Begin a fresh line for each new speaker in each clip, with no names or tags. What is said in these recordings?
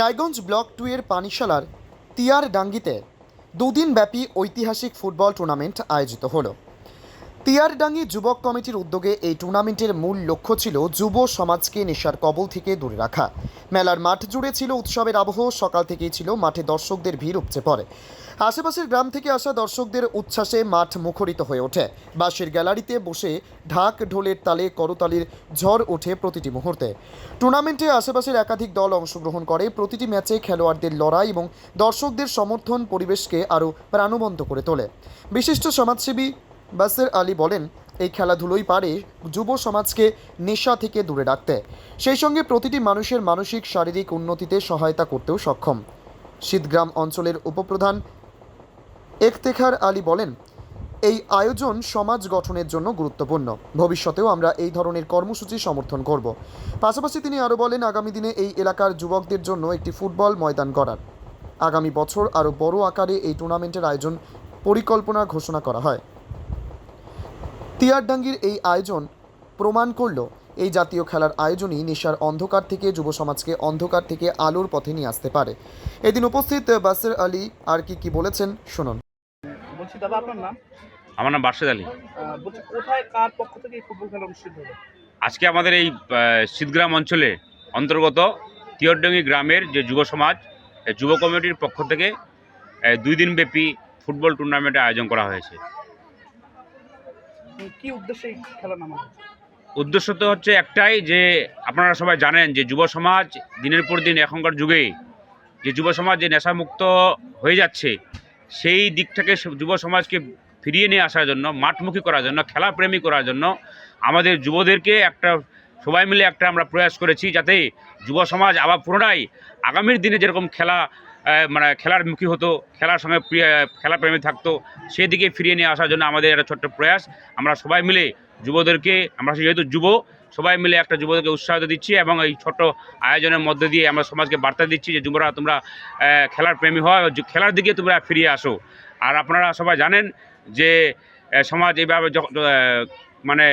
Raiganj block two এর পানিশালার তিয়ার ডাঙ্গিতে দুদিন ব্যাপী ঐতিহাসিক ফুটবল টুর্নামেন্ট আয়োজিত হলো। তিয়ারডাঙ্গি যুবক কমিটির উদ্যোগে এই টুর্নামেন্টের মূল লক্ষ্য ছিল যুব সমাজকে নেশার কবল থেকে দূরে রাখা। মেলার মাঠ জুড়ে ছিল উৎসবের আবহ, সকাল থেকেই ছিল মাঠে দর্শকদের ভিড় উপচে পড়ে। আশেপাশের গ্রাম থেকে আসা দর্শকদের উচ্ছ্বাসে মাঠ মুখরিত হয়ে ওঠে। বাঁশের গ্যালারিতে বসে ঢাক ঢোলের তালে করতালির ঝড় ওঠে প্রতিটি মুহূর্তে। টুর্নামেন্টে আশেপাশের একাধিক দল অংশগ্রহণ করে, প্রতিটি ম্যাচে খেলোয়াড়দের লড়াই এবং দর্শকদের সমর্থন পরিবেশকে আরও প্রাণবন্ত করে তোলে। বিশিষ্ট সমাজসেবী বাসের আলী বলেন, এই খেলাধুলোই পারে যুব সমাজকে নেশা থেকে দূরে রাখতে। সেই সঙ্গে প্রতিটি মানুষের মানসিক, শারীরিক উন্নতিতে সহায়তা করতেও সক্ষম। শীতগ্রাম অঞ্চলের উপপ্রধান একতেখার আলী বলেন, এই আয়োজন সমাজ গঠনের জন্য গুরুত্বপূর্ণ। ভবিষ্যতেও আমরা এই ধরনের কর্মসূচি সমর্থন করব। পাশাপাশি তিনি আরও বলেন, আগামী দিনে এই এলাকার যুবকদের জন্য একটি ফুটবল ময়দান করার আগামী বছর আরও বড় আকারে এই টুর্নামেন্টের আয়োজন পরিকল্পনা ঘোষণা করা হয়। তিয়ারডাঙ্গির এই আয়োজন প্রমাণ করল, এই জাতীয় খেলার আয়োজনই নেশার অন্ধকার থেকে যুব সমাজকে অন্ধকার থেকে আলোর পথে নিয়ে আসতে পারে। এদিন উপস্থিত বাসের আলী আর কি কি বলেছেন শুনুন।
বলছি দাদা আপনার নাম?
আমার নাম বার্ষেদ আলী।
বলছি কোথায় কার পক্ষ থেকে এই ফুটবল খেলা অনুষ্ঠিত
আজকে আমাদের এই শীতগ্রাম অঞ্চলে অন্তর্গত তিয়রডঙ্গি গ্রামের যে যুব সমাজ যুব কমিটির পক্ষ থেকে দুই দিনব্যাপী ফুটবল টুর্নামেন্টের আয়োজন করা হয়েছে।
কি উদ্দেশ্যে খেলা নামা হয়েছে?
উদ্দেশ্য তো হচ্ছে একটাই যে আপনারা সবাই জানেন যে যুব সমাজ দিনের পর দিন এখনকার যুগে যে যুব সমাজ যে নেশামুক্ত হয়ে যাচ্ছে সেই দিক থেকে সব যুব সমাজকে ফিরিয়ে নিয়ে আসার জন্য, মাঠমুখী করার জন্য, খেলাপ্রেমী করার জন্য আমাদের যুবদেরকে একটা, সবাই মিলে একটা আমরা প্রয়াস করেছি যাতে যুব সমাজ আবার পুনরায় আগামীর দিনে যেরকম খেলা মানে খেলার মুখী হতো, খেলার সঙ্গে খেলাপ্রেমী থাকতো, সেদিকে ফিরিয়ে নিয়ে আসার জন্য আমাদের একটা ছোট্ট প্রয়াস। আমরা সবাই মিলে যুবদেরকে, আমরা যেহেতু যুব সবাই মিলে একটা যুবদেরকে উৎসাহ দিচ্ছি এবং এই ছোট আয়োজনের মধ্যে দিয়ে আমরা সমাজকে বার্তা দিচ্ছি যে যুবরা তোমরা খেলার প্রেমী হয় খেলার দিকে তোমরা ফিরিয়ে আসো। আর আপনারা সবাই জানেন যে সমাজ এইভাবে মানে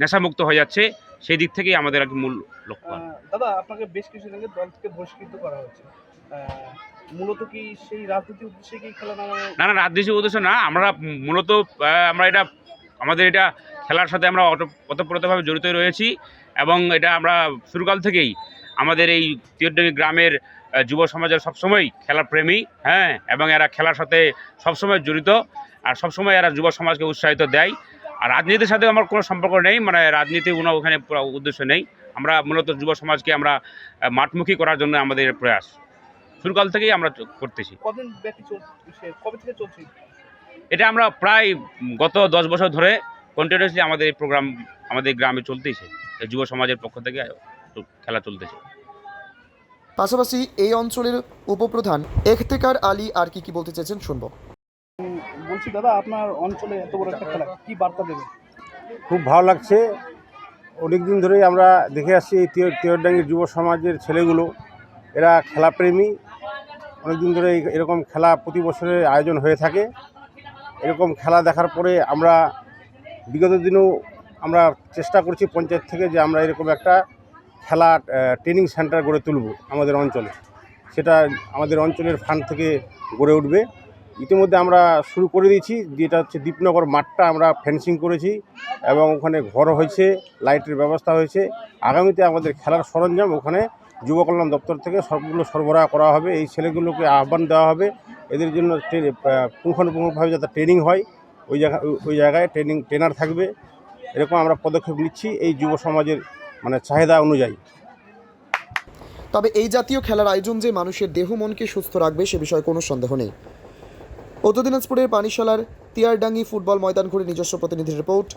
নেশামুক্ত হয়ে যাচ্ছে সেই দিক থেকেই আমাদের আর কি মূল লক্ষ্য।
দাদা আপনাকে বেশ কিছুদিন আগে দল থেকে বহিষ্কৃত করা হয়েছে। মূলত কি সেই রাজনীতি উদ্দেশ্যে কি খেলা
না না রাজনীতি উদ্দেশ্য না আমরা মূলত আমরা এটা আমাদের এটা খেলার সাথে আমরা অত- ওতপ্রোতভাবে জড়িত রয়েছি এবং এটা আমরা শুরুকাল থেকেই আমাদের এই তিরডঙ্গি গ্রামের যুব সমাজের সবসময় খেলার প্রেমী হ্যাঁ এবং এরা খেলার সাথে সবসময় জড়িত আর সবসময় এরা যুব সমাজকে উৎসাহিত দেয়। আর রাজনীতির সাথে আমার কোনো সম্পর্ক নেই মানে রাজনীতি কোনো ওখানে উদ্দেশ্য নেই। আমরা মূলত যুব সমাজকে আমরা মাঠমুখী করার জন্য আমাদের প্রয়াস। শুরুকাল থেকেই আমরা করতেছি।
কবে থেকে চলছে?
এটা আমরা প্রায় গত দশ বছর ধরে কন্টিনিউসলি আমাদের এই প্রোগ্রাম আমাদের গ্রামে চলতেছে। এই যুব সমাজের পক্ষ থেকে খেলা চলতেছে।
পাশাপাশি এই অঞ্চলের উপপ্রধান এখতেকার আলী আর কি কি বলতে চাইছেন শুনব।
বলছি দাদা আপনার অঞ্চলে এত বড় একটা খেলা কি বার্তা দেবে
খুব ভালো লাগছে। অনেক দিন ধরেই আমরা দেখে আসছি এই তিয় তিয়রডাঙ্গির যুব সমাজের ছেলেগুলো। এরা খেলাপ্রেমী। অনেক দিন ধরে এরকম খেলা প্রতি বছরের আয়োজন হয়ে থাকে। এরকম খেলা দেখার পরে আমরা বিগত দিনেও আমরা চেষ্টা করছি পঞ্চায়েত থেকে যে আমরা এরকম একটা খেলা ট্রেনিং সেন্টার গড়ে তুলব আমাদের অঞ্চলে। সেটা আমাদের অঞ্চলের ফান্ড থেকে গড়ে উঠবে। ইতিমধ্যে আমরা শুরু করে দিয়েছি, যেটা হচ্ছে দীপনগর মাঠটা আমরা ফেন্সিং করেছি এবং ওখানে ঘর হয়েছে লাইটের ব্যবস্থা হয়েছে। আগামীতে আমাদের খেলার সরঞ্জাম ওখানে যুব কল্যাণ দপ্তর থেকে সবগুলো সরবরাহ করা হবে। এই ছেলেগুলোকে আহ্বান দেওয়া হবে এদের জন্য পুঙ্খানুপুঙ্খভাবে যাতে ট্রেনিং হয়, ওই জায়গা ওই- জায়গায় ট্রেনিং ট্রেনার থাকবে। এরকম আমরা পদক্ষেপ নিচ্ছি এই যুব সমাজের মানে চাহিদা অনুযায়ী।
তবে এই জাতীয় খেলার আয়োজন যে মানুষের দেহ, মনকে সুস্থ রাখবে, সে বিষয়ে কোনো সন্দেহ নেই। উত্তর দিনাজপুরের পানিশালার তিয়ারডাঙ্গি ফুটবল ময়দান ঘুরে নিজস্ব প্রতিনিধির রিপোর্ট।